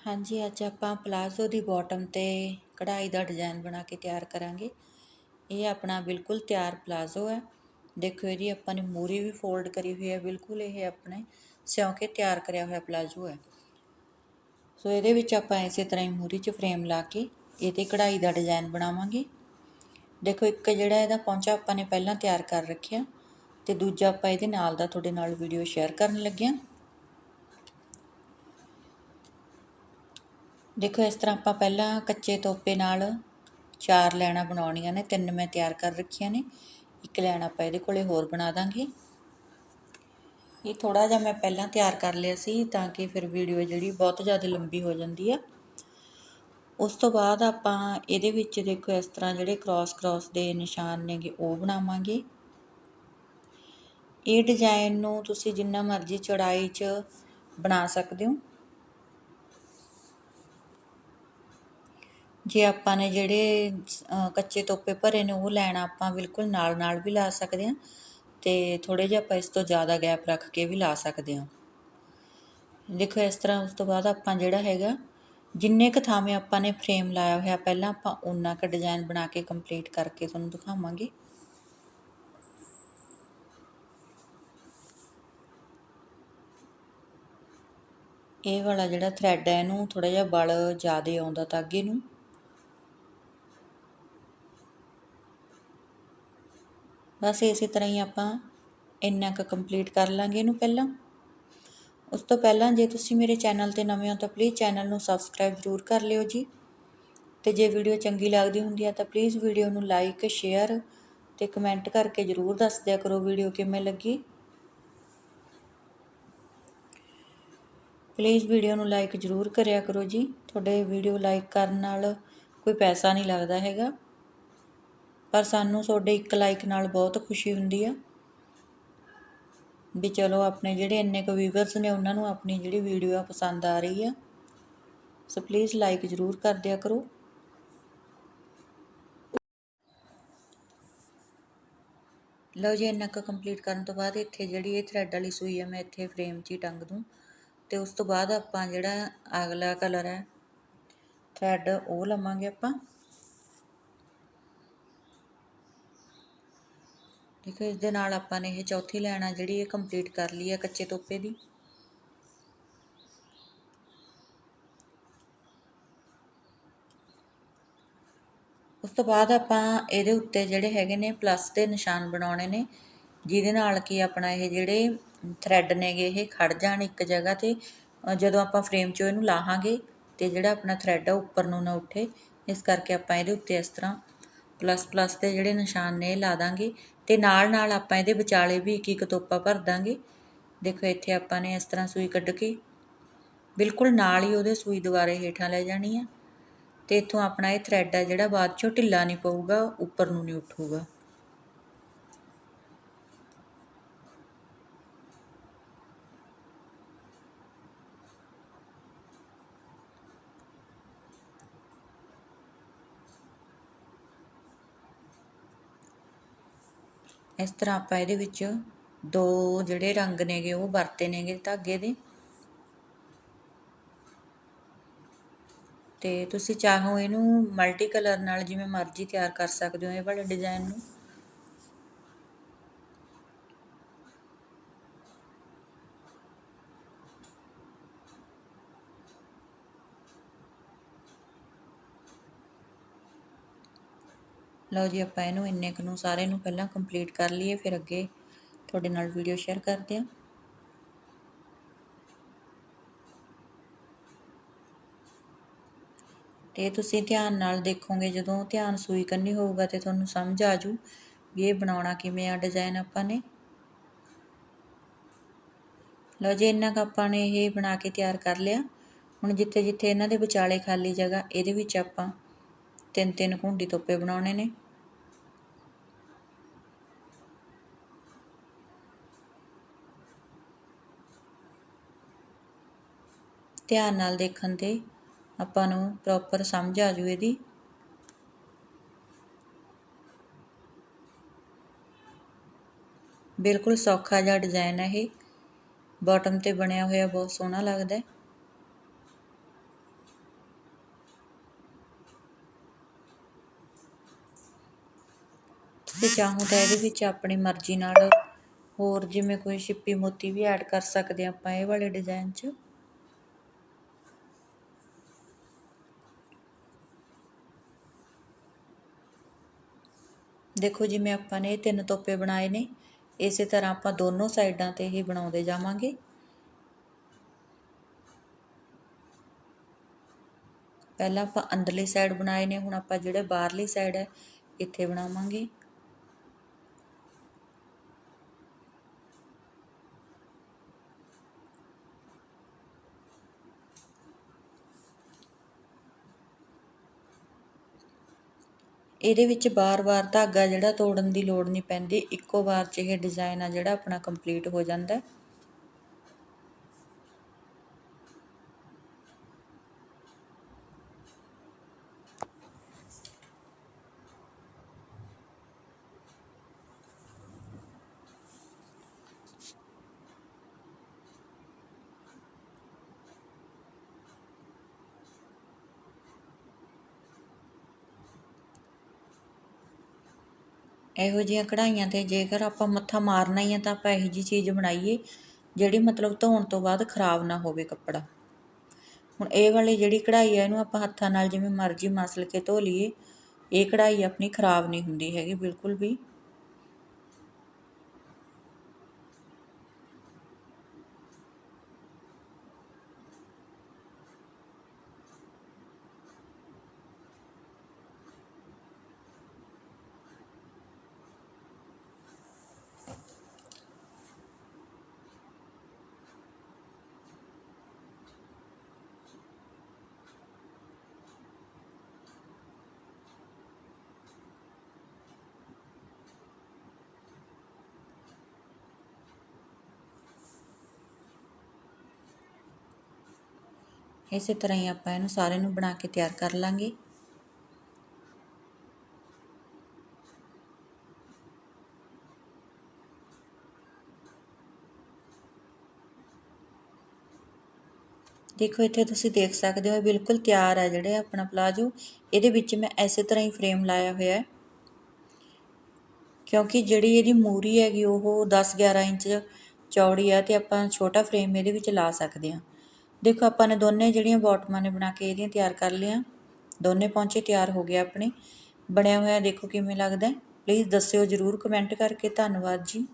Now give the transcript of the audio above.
ਹਾਂਜੀ, ਅੱਜ ਆਪਾਂ ਪਲਾਜ਼ੋ ਦੀ ਬਾਟਮ ਤੇ ਕਢਾਈ ਦਾ ਡਿਜ਼ਾਈਨ ਬਣਾ ਕੇ ਤਿਆਰ ਕਰਾਂਗੇ। ਇਹ ਆਪਣਾ ਬਿਲਕੁਲ ਤਿਆਰ ਪਲਾਜ਼ੋ ਹੈ। ਦੇਖੋ, ਇਹਦੀ ਆਪਾਂ ਨੇ ਮੂਰੀ ਵੀ ਫੋਲਡ ਕਰੀ ਹੋਈ ਹੈ। ਬਿਲਕੁਲ ਇਹ ਆਪਣੇ ਸਿਉਂ ਕੇ ਤਿਆਰ ਕਰਿਆ ਹੋਇਆ ਪਲਾਜ਼ੋ ਹੈ। ਸੋ, ਇਹਦੇ ਵਿੱਚ ਆਪਾਂ ਇਸੇ ਤਰ੍ਹਾਂ ਹੀ ਮੂਰੀ 'ਚ ਫਰੇਮ ਲਾ ਕੇ ਇਹ ਤੇ ਕਢਾਈ ਦਾ ਡਿਜ਼ਾਈਨ ਬਣਾਵਾਂਗੇ। ਦੇਖੋ, ਇੱਕ ਜਿਹੜਾ ਇਹਦਾ ਪੌਂਚਾ ਆਪਾਂ ਨੇ ਪਹਿਲਾਂ ਤਿਆਰ ਕਰ ਰੱਖਿਆ ਤੇ ਦੂਜਾ ਆਪਾਂ ਇਹਦੇ ਨਾਲ ਦਾ ਤੁਹਾਡੇ ਨਾਲ ਵੀਡੀਓ ਸ਼ੇਅਰ ਕਰਨ ਲੱਗਿਆ। ਦੇਖੋ, ਇਸ ਤਰ੍ਹਾਂ ਆਪਾਂ ਪਹਿਲਾਂ ਕੱਚੇ ਤੋਪੇ ਨਾਲ ਚਾਰ ਲੈਣਾ ਬਣਾਉਣੀਆਂ ਨੇ, ਤਿੰਨ ਮੈਂ ਤਿਆਰ ਕਰ ਰੱਖੀਆਂ ਨੇ। ਇੱਕ ਲੈਣਾ ਆਪਾਂ ਇਹਦੇ ਕੋਲੇ ਹੋਰ ਬਣਾ ਦਾਂਗੇ। ਇਹ ਥੋੜਾ ਜਿਹਾ ਮੈਂ ਪਹਿਲਾਂ ਤਿਆਰ ਕਰ ਲਿਆ ਸੀ ਤਾਂ ਕਿ ਫਿਰ ਵੀਡੀਓ ਜਿਹੜੀ ਬਹੁਤ ਜ਼ਿਆਦਾ ਲੰਬੀ ਹੋ ਜਾਂਦੀ ਆ। ਉਸ ਤੋਂ ਬਾਅਦ ਆਪਾਂ ਇਹਦੇ ਵਿੱਚ ਦੇਖੋ, ਇਸ ਤਰ੍ਹਾਂ ਜਿਹੜੇ ਕ੍ਰਾਸ ਕ੍ਰਾਸ ਦੇ ਨਿਸ਼ਾਨ ਨੇਗੇ, ਉਹ ਬਣਾਵਾਂਗੇ। ਇਹ ਡਿਜ਼ਾਈਨ ਨੂੰ ਤੁਸੀਂ ਜਿੰਨਾ ਮਰਜ਼ੀ ਚੌੜਾਈ 'ਚ ਬਣਾ ਸਕਦੇ ਹੋ। ਜੇ ਆਪਾਂ ਨੇ ਜਿਹੜੇ ਕੱਚੇ ਤੋਪੇ ਭਰੇ ਨੇ, ਉਹ ਲੈਣਾ ਆਪਾਂ ਬਿਲਕੁਲ ਨਾਲ ਨਾਲ ਵੀ ਲਾ ਸਕਦੇ ਹਾਂ ਅਤੇ ਥੋੜ੍ਹੇ ਜਿਹਾ ਆਪਾਂ ਇਸ ਤੋਂ ਜ਼ਿਆਦਾ ਗੈਪ ਰੱਖ ਕੇ ਵੀ ਲਾ ਸਕਦੇ ਹਾਂ। ਦੇਖੋ, ਇਸ ਤਰ੍ਹਾਂ ਉਸ ਤੋਂ ਬਾਅਦ ਆਪਾਂ ਜਿਹੜਾ ਹੈਗਾ, ਜਿੰਨੇ ਕੁ ਥਾਵੇਂ ਆਪਾਂ ਨੇ ਫਰੇਮ ਲਾਇਆ ਹੋਇਆ, ਪਹਿਲਾਂ ਆਪਾਂ ਉਨਾ ਕੁ ਡਿਜ਼ਾਈਨ ਬਣਾ ਕੇ ਕੰਪਲੀਟ ਕਰਕੇ ਤੁਹਾਨੂੰ ਦਿਖਾਵਾਂਗੇ। ਇਹ ਵਾਲਾ ਜਿਹੜਾ ਥਰੈਡ ਹੈ, ਇਹਨੂੰ ਥੋੜ੍ਹਾ ਜਿਹਾ ਬਲ ਜ਼ਿਆਦਾ ਆਉਂਦਾ ਤਾਗੇ ਨੂੰ। ਬਸ ਇਸੇ ਤਰ੍ਹਾਂ ਹੀ ਆਪਾਂ ਇੰਨਾ ਕੁ ਕੰਪਲੀਟ ਕਰ ਲਾਂਗੇ ਇਹਨੂੰ ਪਹਿਲਾਂ। ਉਸ ਤੋਂ ਪਹਿਲਾਂ ਜੇ ਤੁਸੀਂ ਮੇਰੇ ਚੈਨਲ ਤੇ ਨਵੇਂ ਹੋ ਤਾਂ ਪਲੀਜ਼ ਚੈਨਲ ਨੂੰ ਸਬਸਕ੍ਰਾਈਬ ਜ਼ਰੂਰ ਕਰ ਲਿਓ ਜੀ। ਤੇ ਜੇ ਵੀਡੀਓ ਚੰਗੀ ਲੱਗਦੀ ਹੁੰਦੀ ਆ ਤਾਂ ਪਲੀਜ਼ ਵੀਡੀਓ ਨੂੰ ਲਾਈਕ ਸ਼ੇਅਰ ਤੇ ਕਮੈਂਟ ਕਰਕੇ ਜ਼ਰੂਰ ਦੱਸ ਦਿਆ ਕਰੋ ਵੀਡੀਓ ਕਿਵੇਂ ਲੱਗੀ। ਪਲੀਜ਼ ਵੀਡੀਓ ਨੂੰ ਲਾਈਕ ਜ਼ਰੂਰ ਕਰਿਆ ਕਰੋ ਜੀ। ਤੁਹਾਡੇ ਵੀਡੀਓ ਲਾਈਕ ਕਰਨ ਨਾਲ ਕੋਈ ਪੈਸਾ ਨਹੀਂ ਲੱਗਦਾ ਹੈਗਾ। ਪਰ ਸਾਨੂੰ ਤੁਹਾਡੇ ਇੱਕ ਲਾਈਕ ਨਾਲ ਬਹੁਤ ਖੁਸ਼ੀ ਹੁੰਦੀ ਆ। ਵੀ ਚਲੋ ਆਪਣੇ ਜਿਹੜੇ ਇੰਨੇ ਕੁ ਵੀਵਰਸ ਨੇ, ਉਹਨਾਂ ਨੂੰ ਆਪਣੀ ਜਿਹੜੀ ਵੀਡੀਓ ਆ ਪਸੰਦ ਆ ਰਹੀ ਆ। ਸੋ ਪਲੀਜ਼ ਲਾਈਕ ਜ਼ਰੂਰ ਕਰ ਦਿਆ ਕਰੋ। ਲਓ ਜੀ, ਇੰਨਾ ਕੁ ਕੰਪਲੀਟ ਕਰਨ ਤੋਂ ਬਾਅਦ ਇੱਥੇ ਜਿਹੜੀ ਇਹ ਥਰੈਡ ਵਾਲੀ ਸੂਈ ਆ, ਮੈਂ ਇੱਥੇ ਫਰੇਮ 'ਚ ਹੀ ਟੰਗ ਦੂੰ। ਤੇ ਉਸ ਤੋਂ ਬਾਅਦ ਆਪਾਂ ਜਿਹੜਾ ਅਗਲਾ ਕਲਰ ਹੈ ਥਰੈਡ ਉਹ ਲਵਾਂਗੇ ਆਪਾਂ। ਦੇਖੋ ਇਸ ਦੇ ਨਾਲ ਆਪਾਂ ਨੇ ਇਹ ਚੌਥੀ ਲਾਈਨ ਆ ਜਿਹੜੀ ਇਹ ਕੰਪਲੀਟ ਕਰ ਲਈ ਹੈ ਕੱਚੇ ਤੋਪੇ ਦੀ। ਉਸ ਤੋਂ ਬਾਅਦ ਆਪਾਂ ਇਹਦੇ ਉੱਤੇ ਜਿਹੜੇ ਹੈਗੇ ਨੇ ਪਲੱਸ ਦੇ ਨਿਸ਼ਾਨ ਬਣਾਉਣੇ ਨੇ, ਜਿਹਦੇ ਨਾਲ ਕਿ ਆਪਣਾ ਇਹ ਜਿਹੜੇ ਥ੍ਰੈਡ ਨੇਗੇ ਇਹ ਖੜ ਜਾਣ ਇੱਕ ਜਗ੍ਹਾ ਤੇ ਜਦੋਂ ਆਪਾਂ ਫਰੇਮ 'ਚੋਂ ਇਹਨੂੰ ਲਾਹਾਂਗੇ ਤੇ ਜਿਹੜਾ ਆਪਣਾ ਥ੍ਰੈਡ ਆ ਉੱਪਰ ਨੂੰ ਨਾ ਉੱਠੇ, ਇਸ ਕਰਕੇ ਆਪਾਂ ਇਹਦੇ ਉੱਤੇ ਇਸ ਤਰ੍ਹਾਂ ਪਲੱਸ ਪਲੱਸ ਦੇ ਜਿਹੜੇ ਨਿਸ਼ਾਨ ਨੇ ਇਹ ਲਾ ਦਾਂਗੇ। ਅਤੇ ਨਾਲ ਨਾਲ ਆਪਾਂ ਇਹਦੇ ਵਿਚਾਲੇ ਵੀ ਇੱਕ ਇੱਕ ਤੋਪਾ ਭਰ ਦਾਂਗੇ। ਦੇਖੋ ਇੱਥੇ ਆਪਾਂ ਨੇ ਇਸ ਤਰ੍ਹਾਂ ਸੂਈ ਕੱਢ ਕੇ ਬਿਲਕੁਲ ਨਾਲ ਹੀ ਉਹਦੇ ਸੂਈ ਦੁਬਾਰੇ ਹੇਠਾਂ ਲੈ ਜਾਣੀ ਆ। ਅਤੇ ਇੱਥੋਂ ਆਪਣਾ ਇਹ ਥਰੈਡ ਆ ਜਿਹੜਾ ਬਾਅਦ ਚੋਂ ਢਿੱਲਾ ਨਹੀਂ ਪਊਗਾ, ਉੱਪਰ ਨੂੰ ਨਹੀਂ ਉੱਠੂਗਾ। ਇਸ ਤਰ੍ਹਾਂ ਆਪਾਂ ਇਹਦੇ ਵਿੱਚ ਦੋ ਜਿਹੜੇ ਰੰਗ ਨੇਗੇ, ਉਹ ਵਰਤੇ ਨੇਗੇ ਧਾਗੇ ਦੇ। ਤੇ ਤੁਸੀਂ ਚਾਹੋ ਇਹਨੂੰ ਮਲਟੀ ਕਲਰ ਨਾਲ ਜਿਵੇਂ ਮਰਜ਼ੀ ਤਿਆਰ ਕਰ ਸਕਦੇ ਹੋ, ਇਹ ਵਾਲੇ ਡਿਜ਼ਾਈਨ ਨੂੰ। ਲਓ ਜੀ ਆਪਾਂ ਇਹਨੂੰ ਇੰਨੇ ਕੁ ਨੂੰ ਸਾਰੇ ਨੂੰ ਪਹਿਲਾਂ ਕੰਪਲੀਟ ਕਰ ਲਈਏ, ਫਿਰ ਅੱਗੇ ਤੁਹਾਡੇ ਨਾਲ ਵੀਡੀਓ ਸ਼ੇਅਰ ਕਰਦੇ ਹਾਂ। ਤੇ ਤੁਸੀਂ ਧਿਆਨ ਨਾਲ ਦੇਖੋਗੇ, ਜਦੋਂ ਧਿਆਨ ਸੂਈ ਕਰਨੀ ਹੋਊਗਾ ਤੇ ਤੁਹਾਨੂੰ ਸਮਝ ਆ ਜੂ ਵੀ ਇਹ ਬਣਾਉਣਾ ਕਿਵੇਂ ਆ ਡਿਜ਼ਾਈਨ ਆਪਾਂ ਨੇ। ਲਓ ਜੀ, ਇੰਨਾ ਕੁ ਆਪਾਂ ਨੇ ਇਹ ਬਣਾ ਕੇ ਤਿਆਰ ਕਰ ਲਿਆ। ਹੁਣ ਜਿੱਥੇ ਜਿੱਥੇ ਇਹਨਾਂ ਦੇ ਵਿਚਾਲੇ ਖਾਲੀ ਜਗ੍ਹਾ, ਇਹਦੇ ਵਿੱਚ ਆਪਾਂ ਤਿੰਨ ਤਿੰਨ ਘੁੰਡੀ ਤੋਪੇ ਬਣਾਉਣੇ ਨੇ। ਧਿਆਨ ਨਾਲ ਦੇਖਣ 'ਤੇ ਆਪਾਂ ਨੂੰ ਪ੍ਰੋਪਰ ਸਮਝ ਆ ਜੂ ਇਹਦੀ। ਬਿਲਕੁਲ ਸੌਖਾ ਜਿਹਾ ਡਿਜ਼ਾਈਨ ਹੈ ਇਹ। ਬਾਟਮ ਤੇ ਬਣਿਆ ਹੋਇਆ ਬਹੁਤ ਸੋਹਣਾ ਲੱਗਦਾ ਹੈ। ਤੇ ਚਾਹੋ ਤਾਂ ਇਹਦੇ ਵਿੱਚ ਆਪਣੀ ਮਰਜ਼ੀ ਨਾਲ ਹੋਰ ਜਿਵੇਂ ਕੋਈ ਛਿੱਪੀ ਮੋਤੀ ਵੀ ਐਡ ਕਰ ਸਕਦੇ ਆਪਾਂ ਇਹ ਵਾਲੇ ਡਿਜ਼ਾਈਨ 'ਚ। ਦੇਖੋ ਜਿਵੇਂ ਆਪਾਂ ਨੇ ਇਹ ਤਿੰਨ ਤੋਪੇ ਬਣਾਏ ਨੇ। ਇਸੇ ਤਰ੍ਹਾਂ ਆਪਾਂ ਦੋਨੋਂ ਸਾਈਡਾਂ ਤੇ ਹੀ ਬਣਾਉਂਦੇ ਜਾਵਾਂਗੇ। ਪਹਿਲਾਂ ਆਪਾਂ ਅੰਦਰਲੀ ਸਾਈਡ ਬਣਾਏ ਨੇ, ਹੁਣ ਆਪਾਂ ਜਿਹੜੇ ਬਾਹਰਲੀ ਸਾਈਡ ਹੈ, ਇੱਥੇ ਬਣਾਵਾਂਗੇ। ਇਹਦੇ ਵਿੱਚ ਵਾਰ ਵਾਰ ਧਾਗਾ ਜਿਹੜਾ ਤੋੜਨ ਦੀ ਲੋੜ ਨਹੀਂ ਪੈਂਦੀ, ਇੱਕੋ ਵਾਰ 'ਚ ਇਹ ਡਿਜ਼ਾਇਨ ਆ ਜਿਹੜਾ ਆਪਣਾ ਕੰਪਲੀਟ ਹੋ ਜਾਂਦਾ। ਇਹੋ ਜਿਹੀਆਂ ਕਢਾਈਆਂ ਤੇ ਜੇਕਰ ਆਪਾਂ ਮੱਥਾ ਮਾਰਨਾ ਹੀ ਆ ਤਾਂ ਆਪਾਂ ਇਹੋ ਜਿਹੀ ਚੀਜ਼ ਬਣਾਈਏ ਜਿਹੜੀ ਮਤਲਬ ਧੋਣ ਤੋਂ ਬਾਅਦ ਖਰਾਬ ਨਾ ਹੋਵੇ ਕੱਪੜਾ। ਹੁਣ ਇਹ ਵਾਲੀ ਜਿਹੜੀ ਕਢਾਈ ਆ, ਇਹਨੂੰ ਆਪਾਂ ਹੱਥਾਂ ਨਾਲ ਜਿਵੇਂ ਮਰਜ਼ੀ ਮਸਲ ਕੇ ਧੋ ਲਈਏ, ਇਹ ਕਢਾਈ ਆਪਣੀ ਖਰਾਬ ਨਹੀਂ ਹੁੰਦੀ ਹੈਗੀ, ਬਿਲਕੁਲ ਵੀ। ਇਸੇ ਤਰ੍ਹਾਂ ਹੀ ਆਪਾਂ ਇਹਨੂੰ ਸਾਰੇ ਨੂੰ ਬਣਾ ਕੇ ਤਿਆਰ ਕਰ ਲਾਂਗੇ। ਦੇਖੋ, ਇੱਥੇ ਤੁਸੀਂ ਦੇਖ ਸਕਦੇ ਹੋ ਬਿਲਕੁਲ ਤਿਆਰ ਹੈ ਜਿਹੜੇ ਆਪਣਾ ਪਲਾਜੋ। ਇਹਦੇ ਵਿੱਚ ਮੈਂ ਐਸੇ ਤਰ੍ਹਾਂ ਹੀ ਫਰੇਮ ਲਾਇਆ ਹੋਇਆ ਹੈ। ਕਿਉਂਕਿ ਜਿਹੜੀ ਇਹਦੀ ਮੂਰੀ ਹੈਗੀ, ਉਹ 10-11 ਇੰਚ ਚੌੜੀ ਆ ਤੇ ਆਪਾਂ ਛੋਟਾ ਫਰੇਮ ਇਹਦੇ ਵਿੱਚ ਲਾ ਸਕਦੇ ਹਾਂ। ਦੇਖੋ, ਆਪਾਂ ਨੇ ਦੋਨੇ ਜਿਹੜੀਆਂ ਬੋਟਮਾਂ ਨੇ ਬਣਾ ਕੇ ਇਹਦੀਆਂ ਤਿਆਰ ਕਰ ਲਿਆ ਦੋਨੇ ਪਹੁੰਚੇ, ਤਿਆਰ ਹੋ ਗਏ ਆਪਣੇ। ਬਣਿਆ ਹੋਇਆ ਦੇਖੋ ਕਿਵੇਂ ਲੱਗਦਾ ਪਲੀਜ਼ ਦੱਸਿਓ, ਜਰੂਰ ਕਮੈਂਟ ਕਰਕੇ। ਧੰਨਵਾਦ ਜੀ।